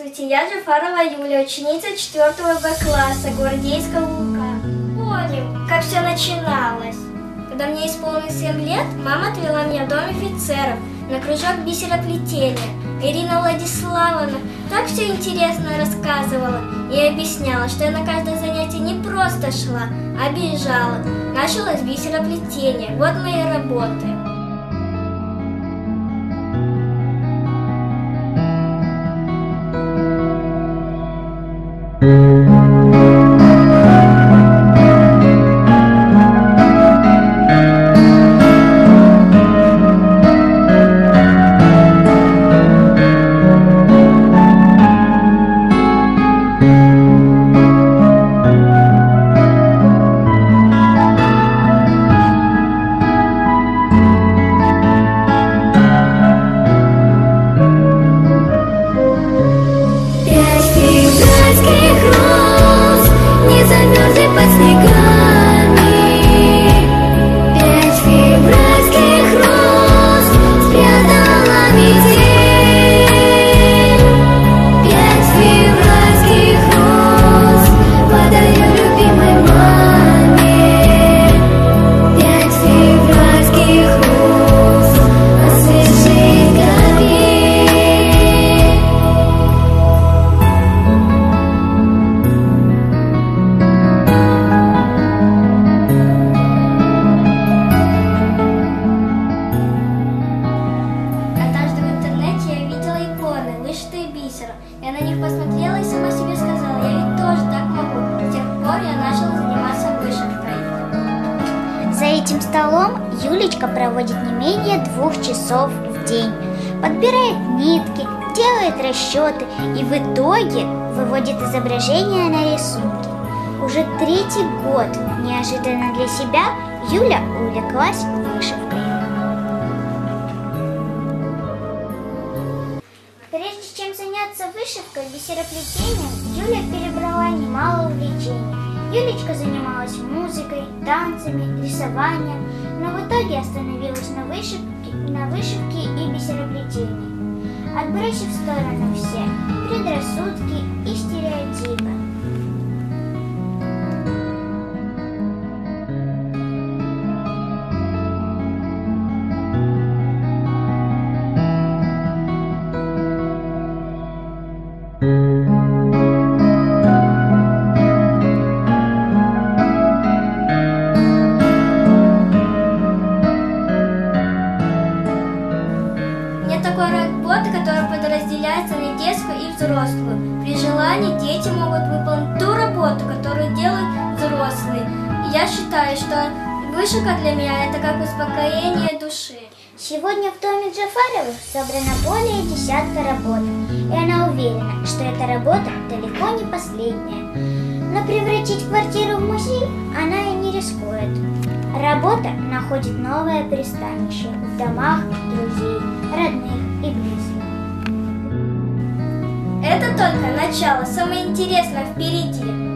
Здравствуйте, я Джафарова Юля, ученица 4 Б класса гвардейского УК. Помним, как все начиналось. Когда мне исполнилось 7 лет, мама отвела меня в дом офицеров на кружок бисероплетения. Ирина Владиславовна так все интересно рассказывала и объясняла, что я на каждое занятие не просто шла, а бежала. Началось бисероплетение, вот мои работы. Этим столом Юлечка проводит не менее двух часов в день. Подбирает нитки, делает расчеты и в итоге выводит изображения на рисунки. Уже третий год неожиданно для себя Юля увлеклась вышивкой. Прежде чем заняться вышивкой, бисероплетением, Юля перебрала немало увлечений. Юлечка занималась музыкой, танцами, рисованием, но в итоге остановилась на вышивке, на вышивке и бисероплетении. Отбросив в сторону все предрассудки и стереотипы. Взрослую. При желании дети могут выполнить ту работу, которую делают взрослые. Я считаю, что вышивка для меня это как успокоение души. Сегодня в доме Джафаровых собрано более десятка работ, и она уверена, что эта работа далеко не последняя. Но превратить квартиру в музей она и не рискует. Работа находит новое пристанище в домах друзей, родных и близких. Только начало, самое интересное впереди.